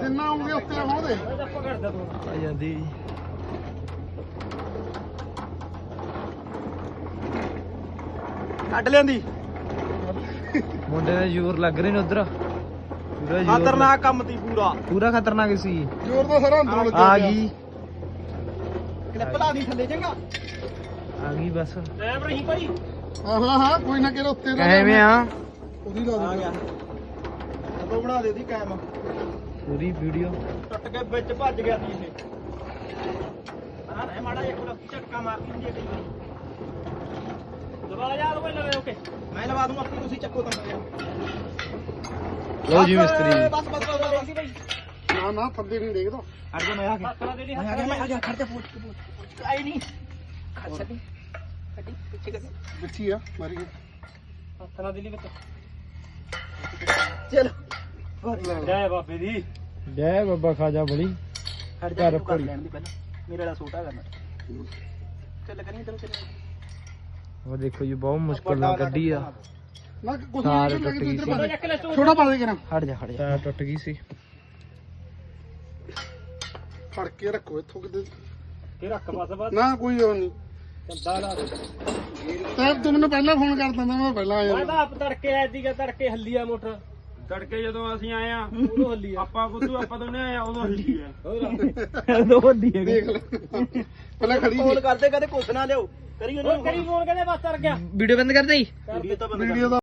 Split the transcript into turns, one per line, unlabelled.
ਜਿੰਨਾ ਆਉਂਗੇ ਉੱਤੇ
ਆ ਜਾਂਦੀ
ਕੱਢ
ਮੁੰਡੇ ਦੇ ਜ਼ੋਰ ਲੱਗ ਰਹੇ ਨੇ ਉਧਰ। ਪੂਰਾ ਜ਼ੋਰ
ਖਤਰਨਾਕ ਕੰਮ ਤੀ ਪੂਰਾ।
ਪੂਰਾ ਖਤਰਨਾਕ ਸੀ।
ਜ਼ੋਰ ਦਾ ਸਾਰਾ ਅੰਦਰੋਂ ਲੱਗਿਆ
ਆ ਗਈ।
ਕਲਿੱਪ ਲਾ ਦੀ ਥੱਲੇ ਚੰਗਾ।
ਆ ਗਈ ਬਸ।
ਟਾਈਮ ਰਹੀ ਭਾਈ।
ਹਾਂ ਹਾਂ ਕੋਈ ਨਾ ਕਿਹੜਾ ਉੱਤੇ ਦਾ
ਕਿਵੇਂ ਆ?
ਉਹਦੀ ਲਾ ਦੇ। ਕਦੋਂ ਬਣਾ ਦੇ ਉਹਦੀ ਕੈਮ
ਪੂਰੀ ਵੀਡੀਓ
ਟੁੱਟ ਕੇ ਵਿੱਚ ਭੱਜ ਗਿਆ ਸੀ ਇਹ। ਆ ਨਾ ਮਾੜਾ ਜਿਹਾ ਕੋਲ ਝਟਕਾ ਮਾਰਦੀ ਹੁੰਦੀ ਹੈ ਕਈ ਵਾਰੀ
ਦੁਬਾਰਾ ਜਾ ਲਓ ਲਵੇ ਓਕੇ
ਮੈਂ ਲਵਾ ਦੂੰ ਆਪਣੀ ਤੁਸੀਂ ਚੱਕੋ ਤਾਂ।
ਲਓ ਜੀ ਮਿਸਤਰੀ।
ਬਸ ਬਸ ਬਸ ਬਸ। ਨਾ ਨਾ ਥੱਲੇ ਨਹੀਂ ਦੇਖਦਾ ਅੜ ਜਾ ਮੈਂ ਆ ਗਿਆ।
ਹੱਥਾਂ ਦੇ
ਮੈਂ ਆ ਗਿਆ ਮੈਂ ਆ ਗਿਆ ਖੜ ਜਾ ਫੋਟ ਫੋਟ ਆਈ ਨਹੀਂ। ਖੜ ਛੱਡੀ ਛੱਡੀ ਪਿੱਛੇ ਕਰ। ਪਿੱਛੇ ਆ ਮਾਰੀ।
ਹੱਥਾਂ ਦੇ ਲਈ ਵਿੱਚ।
ਚਲ।
ਜੈ ਬਾਬੇ ਦੀ।
ਜੈ ਬਾਬਾ ਖਾਜਾ ਬੜੀ
ਹਟ ਜਾ ਕਰ ਲੈਣ ਦੀ ਪਹਿਲਾਂ। ਮੇਰੇ ਵਾਲਾ ਛੋਟਾ ਕਰਨਾ ਚੱਲ ਕਰੀ ਇਧਰ ਚੱਲ
ਉਹ ਦੇਖੋ ਜੀ ਬਹੁਤ ਮੁਸ਼ਕਲ ਨਾਲ ਕੱਢੀ ਆ।
ਨਾ ਕੁਝ
ਤਾਰ ਟੁੱਟ ਗਈ ਸੀ
ਛੋਟਾ ਚੱਕ ਲੈ ਸਟੋਰ
ਛੋਟਾ ਪਾ ਦੇ ਕਰਾਂ
ਹਟ ਜਾ ਹਟ ਜਾ। ਟੁੱਟ ਗਈ ਸੀ।
ਫੜ ਕੇ ਰੱਖੋ ਇੱਥੋਂ ਕਿਤੇ।
ਇਹ ਰੱਖ ਬਸ ਬਸ।
ਨਾ ਕੋਈ ਉਹ ਨਹੀਂ।
ਚੰਦਾ ਲਾ ਦੇ।
ਤੈਂ ਤੂੰ ਮੈਨੂੰ ਪਹਿਲਾਂ ਫੋਨ ਕਰ ਦਿੰਦਾ ਮੈਂ ਪਹਿਲਾਂ ਆ
ਮੈਂ
ਜਾਂਦਾ
ਤਾਂ ਆਪ ਤੜਕੇ ਆਇਆ ਸੀਗਾ ਤੜਕੇ ਹੱਲੀ ਆ ਮੋਟਰ।
ਤੜਕੇ ਜਦੋਂ ਅਸੀਂ ਆਏ ਆ
ਉਦੋਂ ਹੱਲੀ ਆ।
ਆਪਾਂ ਬੁੱਧੂ ਆਪਾਂ ਦੋਨੇ ਆਏ ਆ ਉਦੋਂ ਹੱਲੀ ਆ।
ਦੋ ਵੱਡੀ ਹੈ
ਦੇਖ ਲੈ। ਪਹਿਲਾਂ ਖੜੀ
ਫੋਨ ਕਰਦੇ ਕਦੇ ਕੁਛ ਨਾ ਲਿਓ ਕਰੀ
ਹੋਰ ਕਰੀ ਫੋਨ। ਕਹਿੰਦੇ ਬਸ ਤਰ ਗਿਆ।
ਵੀਡੀਓ ਬੰਦ ਕਰ ਦੇਈ?
ਕਰ ਦੇ।
ਵੀਡੀਓ ਦਾ